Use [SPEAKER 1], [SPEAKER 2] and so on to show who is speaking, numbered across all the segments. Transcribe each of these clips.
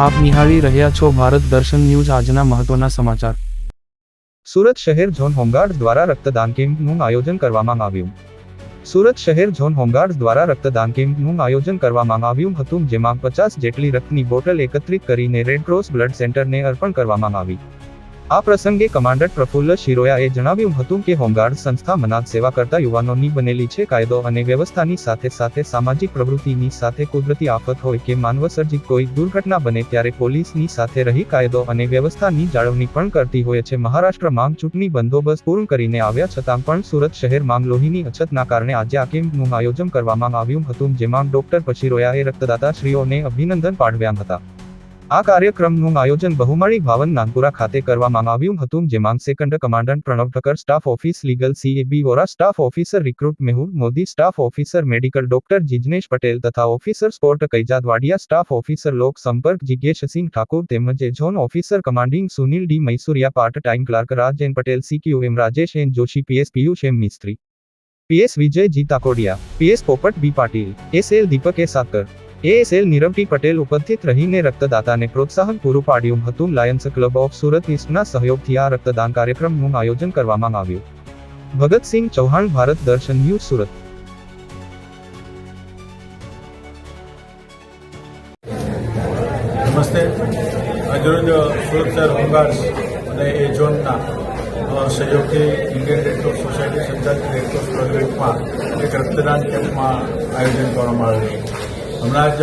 [SPEAKER 1] આપ નિહાળી રહ્યા છો ભારત દર્શન ન્યૂઝ આજના મહત્વના સમાચાર.
[SPEAKER 2] સુરત શહેર ઝોન હોમગાર્ડ દ્વારા રક્તદાન કેમ્પનું આયોજન કરવામાં આવ્યું. સુરત શહેર ઝોન હોમગાર્ડ દ્વારા રક્તદાન કેમ્પનું આયોજન કરવામાં આવ્યું હતું, જેમાં પચાસ જેટલી રક્તની બોટલ એકત્રિત કરીને રેડક્રોસ બ્લડ સેન્ટરને અર્પણ કરવામાં આવી. આ પ્રસંગે કમાન્ડર પ્રફુલ્લ શિરોયાએ જણાવ્યું હતું કે હોમગાર્ડ સંસ્થા મનાત સેવા કરતા યુવાનોની બનેલી છે કાયદો અને વ્યવસ્થાની સાથે સાથે સામાજિક પ્રવૃત્તિની સાથે કુદરતી આફત હોય કે માનવસર્જિત કોઈ દુર્ઘટના બને ત્યારે પોલીસની સાથે રહી કાયદો અને વ્યવસ્થાની જાળવણી પણ કરતી હોય છે. મહારાષ્ટ્રમાં ચૂંટણી બંદોબસ્ત પૂર્ણ કરીને આવ્યા છતાં પણ સુરત શહેરમાં લોહીની અછતના કારણે આજે આ કેમ્પનું આયોજન કરવામાં આવ્યું હતું, જેમાં ડોક્ટર પશિરોયાએ રક્તદાતાશ્રીઓને અભિનંદન પાઠવ્યા હતા. આ કાર્યક્રમનું આયોજન બહુમાળી ભાવન નાનપુરા ખાતે કરવામાં આવ્યું હતું જેમાં second commandant Pranav Thakkar staff office legal CAB Vora staff officer recruit Mehul Modi staff officer medical doctor Jignesh Patel તથા officer sport Kaizad Wadia staff officer લોક સંપર્ક જિજ્ઞેશસિંહ ઠાકુર તેમજ zone officer commanding Sunil D Maisuria part time clerk Raj N Patel CQ M Rajesh N Joshi PS Piyush M Mistry PS Vijay G Takodiya PS Popat B Patil S L Deepak A Sakar ASL નીરવટી Patel ઉપસ્થિત રહીને રક્તદાતાને પ્રોત્સાહન પૂરું પાડ્યું હતું. Lions club of Surat ઈસ્ટના સહયોગથી આ રક્તદાન કાર્યક્રમનું આયોજન કરવામાં આવ્યું. ભગતસિંહ ચૌહાણ, ભારત દર્શન, ન્યૂઝ સુરત.
[SPEAKER 3] નમસ્તે. આજરોજ સુરત શહેર હોમગાર્ડ્સ અને એ ઝોનના સહયોગથી ઇન્ડિયન રેડક્રોસ સોસાયટી સંચાલિત રેડક્રોસ પ્રોજેક્ટમાં એક રક્તદાન કેમ્પમાં આયોજન કરવામાં આવ્યું છે. હમણાં જ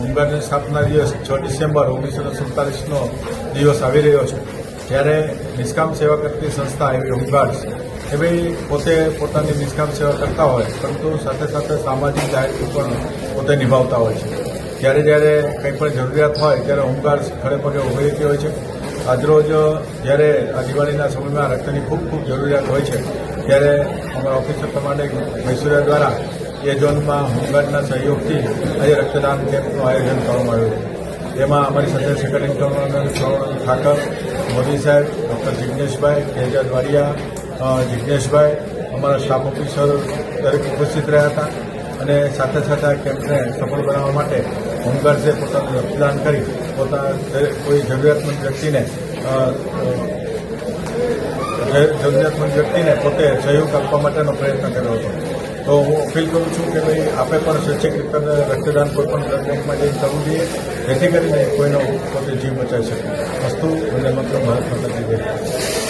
[SPEAKER 3] હોમગાર્ડની સ્થાપના દિવસ, છ ડિસેમ્બર ઓગણીસો સુડતાલીસનો દિવસ આવી રહ્યો છે. ત્યારે નિષ્કામ સેવા કરતી સંસ્થા એવી હોમગાર્ડ્સ એવી પોતે પોતાની નિષ્કામ સેવા કરતા હોય, પરંતુ સાથે સાથે સામાજિક દાયિત્વ પણ પોતે નિભાવતા હોય છે. જ્યારે જ્યારે કંઈ પણ જરૂરિયાત હોય, ત્યારે હોમગાર્ડ્સ ખડે પગે ઊભી રહેતી હોય છે. આજરોજ જ્યારે આ દિવાળીના સમયમાં રક્તની ખૂબ ખૂબ જરૂરિયાત હોય છે, ત્યારે અમારા ઓફિસર કમાન્ડિંગ મૈસુરિયા દ્વારા એ ઝોનમાં હોમગાર્ડના સહયોગથી આજે રક્તદાન કેમ્પનું આયોજન કરવામાં આવ્યું છે. એમાં અમારી સાથે કમાન્ડર શ્રવણ ઠાકર, મોદી સાહેબ, ડૉક્ટર જિજ્ઞેશભાઈ કેજાદ વાડિયા જિજ્ઞેશભાઈ અમારા સ્ટાફ ઓફિસર દરેક ઉપસ્થિત રહ્યા હતા અને સાથે સાથે આ કેમ્પને સફળ બનાવવા માટે હોમગાર્ડ્સે પોતાનું રક્તદાન કરી પોતા કોઈ જરૂરિયાતમંદ વ્યક્તિને જરૂરિયાતમંદ વ્યક્તિને પોતે સહયોગ આપવા માટેનો પ્રયત્ન કર્યો હતો. તો હું અપીલ કરું છું કે ભાઈ આપણે પણ સ્વૈચ્છિક રીતે રક્તદાન કોઈ પણ બ્લડ બેંકમાં જઈને કરવું જોઈએ જેથી કરીને કોઈનો પોતે જીવ બચાવી શકે વસ્તુ અને મતલબ ભારત માતા કી જય.